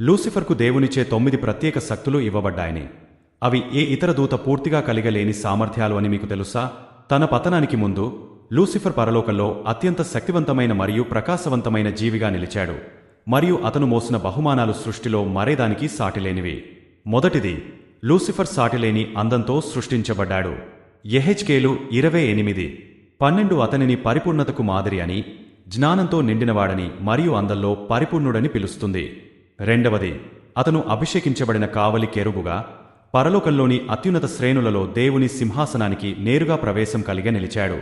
లూసిఫర్కు దేవునిచే తొమ్మిది ప్రత్యేక శక్తులు ఇవ్వబడ్డాయని. అవి ఏ ఇతర దూత పూర్తిగా కలిగలేని సామర్థ్యాలు అని మీకు తెలుసా? తన పతనానికి ముందు లూసిఫర్ పరలోకంలో అత్యంత శక్తివంతమైన మరియు ప్రకాశవంతమైన జీవిగా నిలిచాడు. మరియు అతను మోసిన బహుమానాలు సృష్టిలో మరేదానికి సాటిలేనివి. మొదటిది లూసిఫర్ సాటిలేని అందంతో సృష్టించబడ్డాడు. ఎహెచ్కేలు ఇరవై ఎనిమిది. పన్నెండు అతనిని పరిపూర్ణతకు మాదిరి అని జ్ఞానంతో నిండినవాడని మరియు అందంలో పరిపూర్ణుడని పిలుస్తుంది. రెండవది అతను అభిషేకించబడిన కావలి కెరుబుగా పరలోకంలోని అత్యున్నత శ్రేణులలో దేవుని సింహాసనానికి నేరుగా ప్రవేశం కలిగ నిలిచాడు.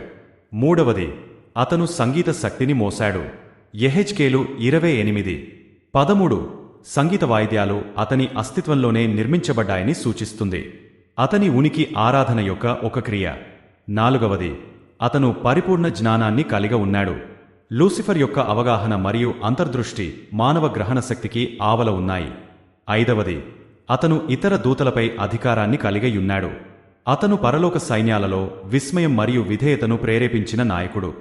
మూడవది అతను సంగీత శక్తిని మోశాడు. ఎహెచ్కేలు ఇరవై ఎనిమిది. పదమూడు సంగీత వాయిద్యాలు అతని అస్తిత్వంలోనే నిర్మించబడ్డాయని సూచిస్తుంది. అతని ఉనికి ఆరాధన యొక్క ఒక క్రియ. నాలుగవది అతను పరిపూర్ణ జ్ఞానాన్ని కలిగ ఉన్నాడు. లూసిఫర్ యొక్క అవగాహన మరియు అంతర్దృష్టి మానవ గ్రహణ శక్తికి ఆవల ఉన్నాయి. ఐదవది అతను ఇతర దూతలపై అధికారాన్ని కలిగయున్నాడు. అతను పరలోక సైన్యాలలో విస్మయం మరియు విధేయతను ప్రేరేపించిన నాయకుడు.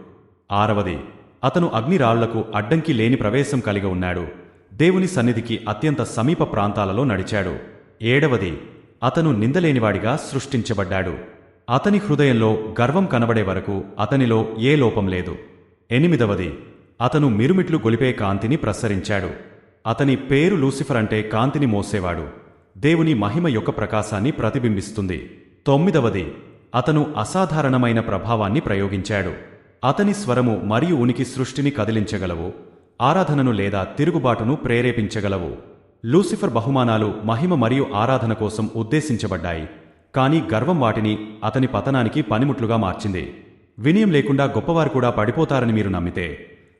ఆరవది అతను అగ్నిరాళ్ళకు అడ్డంకి లేని ప్రవేశం కలిగి ఉన్నాడు. దేవుని సన్నిధికి అత్యంత సమీప ప్రాంతాలలో నడిచాడు. ఏడవది అతను నిందలేనివాడిగా సృష్టించబడ్డాడు. అతని హృదయంలో గర్వం కనబడే వరకు అతనిలో ఏ లోపం లేదు. ఎనిమిదవది అతను మిరుమిట్లు గొలిపే కాంతిని ప్రసరించాడు. అతని పేరు లూసిఫర్ అంటే కాంతిని మోసేవాడు. దేవుని మహిమ యొక్క ప్రకాశాన్ని ప్రతిబింబిస్తుంది. తొమ్మిదవది అతను అసాధారణమైన ప్రభావాన్ని ప్రయోగించాడు. అతని స్వరము మరియు ఉనికి సృష్టిని కదిలించగలవు. ఆరాధనను లేదా తిరుగుబాటును ప్రేరేపించగలవు. లూసిఫర్ బహుమానాలు మహిమ మరియు ఆరాధన కోసం ఉద్దేశించబడ్డాయి. కానీ గర్వం వాటిని అతని పతనానికి పనిముట్లుగా మార్చింది. వినయం లేకుండా గొప్పవారు కూడా పడిపోతారని మీరు నమ్మితే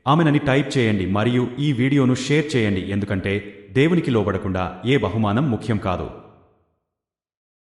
ఆమెనని టైప్ చేయండి మరియు ఈ వీడియోను షేర్ చేయండి ఎందుకంటే దేవునికి లోబడకుండా ఏ బహుమానం ముఖ్యం కాదు.